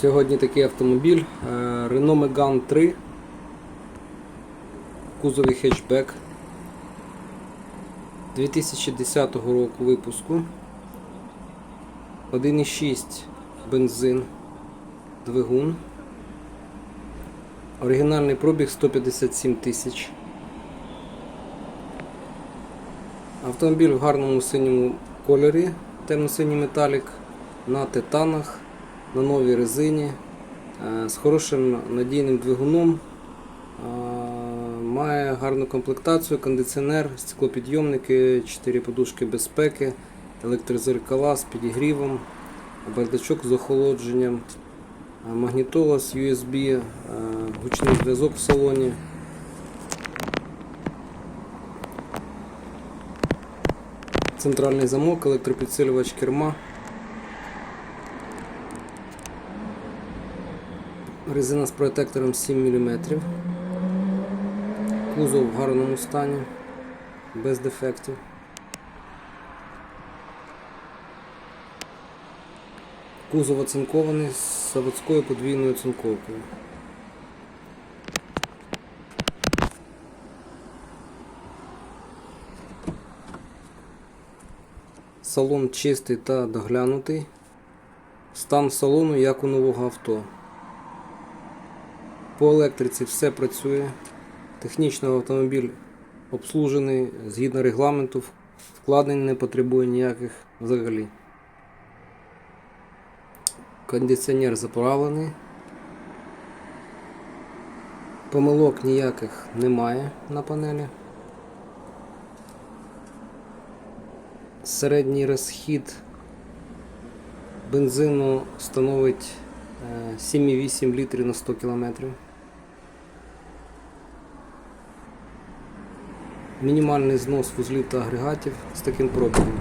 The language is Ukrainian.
Сьогодні такий автомобіль е, Renault Megane 3 в кузові хетчбек 2010 року випуску. 1,6 бензин двигун. Оригінальний пробіг 157 тисяч. Автомобіль в гарному синьому кольорі, темно-синій металік, на титанах, на новій резині, е, з хорошим надійним двигуном. Е, Має гарну комплектацію, кондиціонер, стеклопідйомники, 4 подушки безпеки, електрозеркала з підігрівом, бардачок з охолодженням, е, магнітола з USB, гучний зв'язок в салоні. Центральний замок, електропідсилювач керма. Резина з протектором 7 мм. Кузов в гарному стані, без дефектів. Кузов оцинкований з заводською подвійною оцинковкою. Салон чистий та доглянутий. Стан салону як у нового авто. По електриці все працює. Технічно автомобіль обслужений згідно регламенту, вкладень не потребує ніяких взагалі. Кондиціонер заправлений. Помилок ніяких немає на панелі. Середній розхід бензину становить е, 7,8 літрів на 100 км. Мінімальний знос вузлів та агрегатів з таким пробігом.